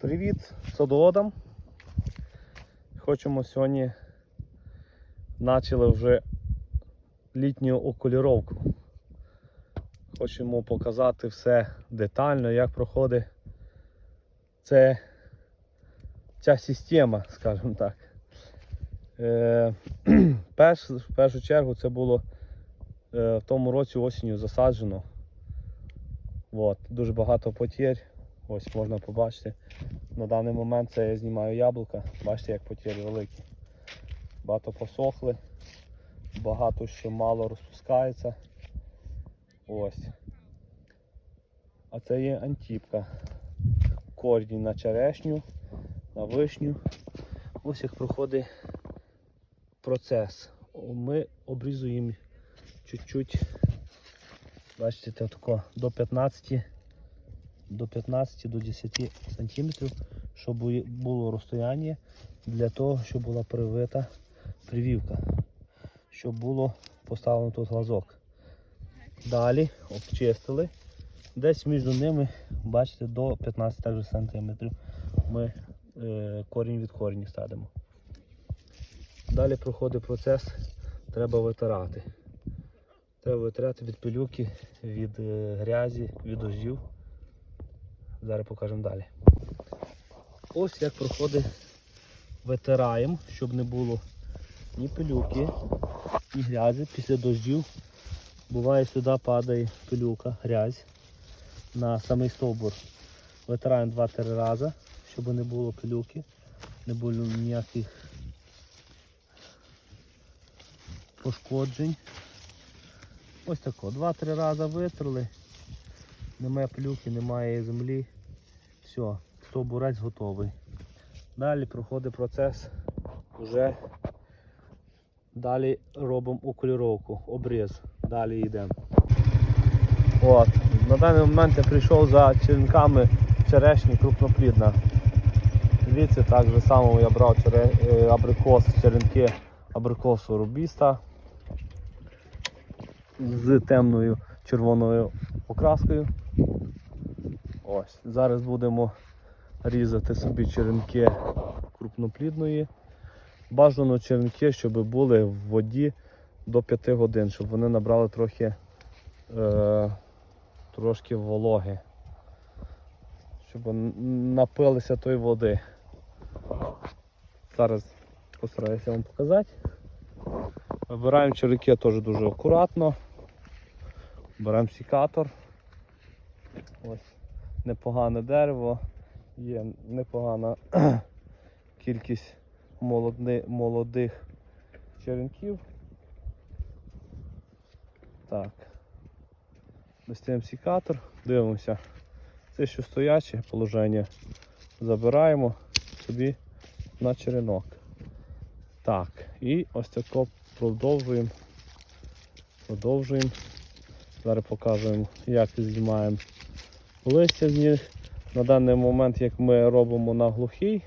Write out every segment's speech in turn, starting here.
Привіт садоводам. Хочемо сьогодні почали вже літню окуліровку. Хочемо показати все детально, як проходить це, ця система, скажімо так. Е, перш, в першу чергу це було е, в тому році осінню засаджено. От, дуже багато потерь. Ось можна побачити. На даний момент це я знімаю яблука. Бачите, як потері великі. Багато посохли, багато ще мало розпускається. Ось. А це є антіпка. Корні на черешню, на вишню. Ось як проходить процес. Ми обрізуємо чуть-чуть, бачите, тако, до 15 до 15 до 10 сантиметрів, щоб було розстояння для того, щоб була привита привівка, щоб було поставлено тут глазок. Далі обчистили. Десь між ними, бачите, до 15 також сантиметрів ми е, корінь від коріння садимо. Далі проходить процес, треба витирати. Треба витирати від пилюки, від е, грязі, від дождів. Зараз покажемо далі. Ось як проходить витираємо, щоб не було ні пилюки, ні грязі. Після дождів буває сюди падає пилюка, грязь на самий стовбур. Витираємо 2-3 рази, щоб не було пилюки, не було ніяких пошкоджень. Ось тако, 2-3 рази витерли. Немає плюхи, немає землі. Все, стовбурець готовий. Далі проходить процес. Вже далі робимо окуліровку, обріз. Далі йдемо. От. На даний момент я прийшов за черенками черешні крупноплідна. Дивіться, так же само я брав чере... е, абрикос, черенки абрикосу рубіста з темною червоною окраскою. Ось. Зараз будемо різати собі черенки крупноплідної. Бажано черенки, щоб були в воді до 5 годин, щоб вони набрали трохи е, трошки вологи. Щоб напилися тої води. Зараз постараюся вам показати. Вибираємо черенки теж дуже акуратно. Беремо сікатор. Ось непогане дерево, є непогана кількість молоди, молодих черенків. Так. Достаємо сікатор, дивимося. Це що стояче положення. Забираємо собі на черенок. Так, і ось тако продовжуємо. Продовжуємо. Зараз покажемо, як знімаємо листя з них. На даний момент, як ми робимо на глухий,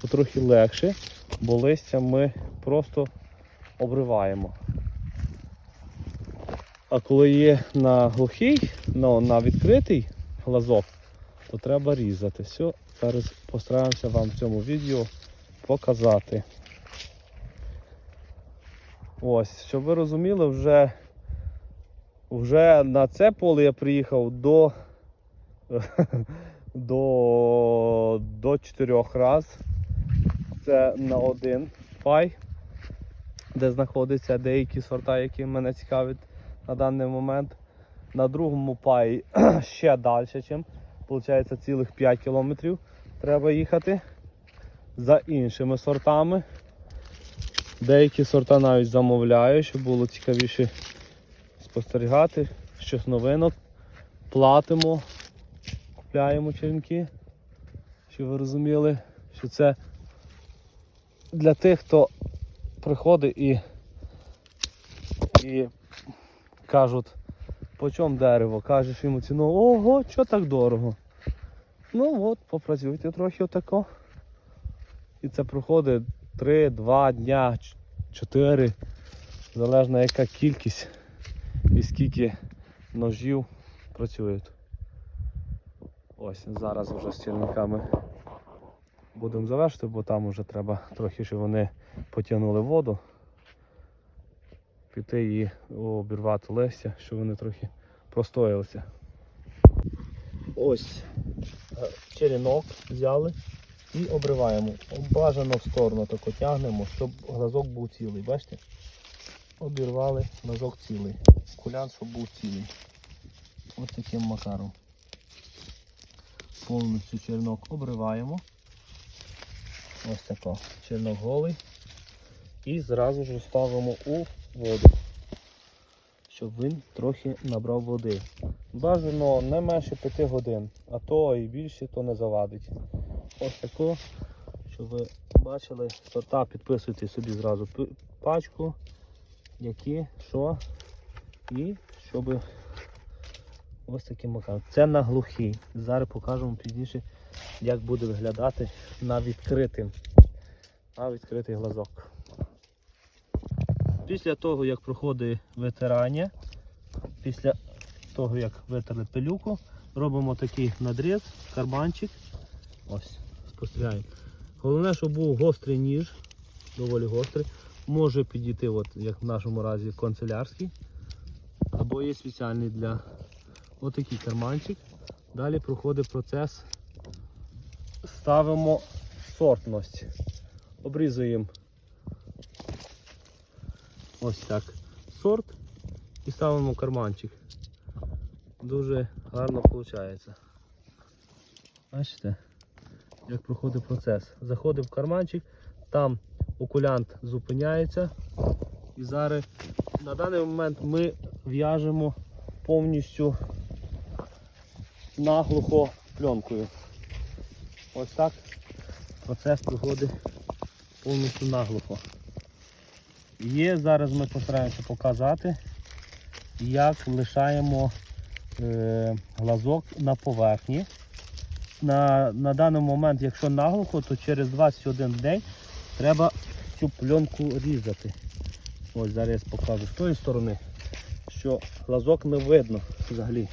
то трохи легше, бо листя ми просто обриваємо. А коли є на глухий, ну, на відкритий глазок, то треба різати. Все, зараз постараємося вам в цьому відео показати. Ось, щоб ви розуміли, вже, вже на це поле я приїхав до до, до 4 раз. Це на один пай, де знаходяться деякі сорта, які мене цікавлять на даний момент. На другому паї ще далі, ніж, виходить, цілих 5 кілометрів треба їхати за іншими сортами. Деякі сорта навіть замовляю, щоб було цікавіше спостерігати, щось новинок. Платимо купляємо черенки, щоб ви розуміли, що це для тих, хто приходить і і кажуть, по чому дерево, кажеш йому ціну, ого, що так дорого. Ну от, попрацюйте трохи отако. І це проходить 3-2 дня, 4, залежно яка кількість і скільки ножів працюють. Ось зараз вже з черенками будемо завершити, бо там вже треба трохи, щоб вони потягнули воду. Піти і обірвати листя, щоб вони трохи простоялися. Ось е, черенок взяли і обриваємо. Бажано в сторону тако тягнемо, щоб глазок був цілий. Бачите? Обірвали глазок цілий. Кулян, щоб був цілий. Ось таким макаром. Повністю черенок обриваємо. Ось тако. Черенок голий. І зразу ж ставимо у воду, щоб він трохи набрав води. Бажано не менше 5 годин, а то і більше, то не завадить. Ось тако, щоб ви бачили, сорта підписуйте собі зразу пачку, які, що, і щоб ось таким макаром. Це на глухий. Зараз покажемо пізніше, як буде виглядати на відкритим, на відкритий глазок. Після того, як проходить витирання, після того, як витерли пилюку, робимо такий надріз, карманчик. Ось, спостерігаємо. Головне, щоб був гострий ніж, доволі гострий. Може підійти, от, як в нашому разі, канцелярський. Або є спеціальний для отакий карманчик. Далі проходить процес. Ставимо сортність. Обрізуємо ось так сорт і ставимо карманчик. Дуже гарно виходить. Бачите, як проходить процес. Заходить в карманчик, там окулянт зупиняється. І зараз на даний момент ми в'яжемо повністю наглухо пленкою. Ось так процес проходить повністю наглухо. Є, зараз ми постараємося показати, як лишаємо е, глазок на поверхні. На, на даний момент, якщо наглухо, то через 21 день треба цю пленку різати. Ось зараз я покажу з тої сторони, що глазок не видно взагалі.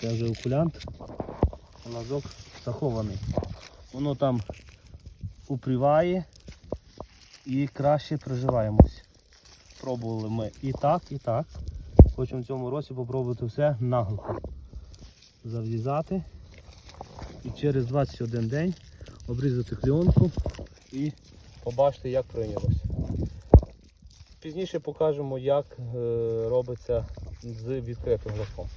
Це окулянт. Глазок захований. Воно там упріває і краще приживаємось. Пробували ми і так, і так. Хочемо в цьому році спробувати все наглухо. Зав'язати і через 21 день обрізати кльонку і побачити, як прийнялося. Пізніше покажемо, як е, робиться з відкритим глазком.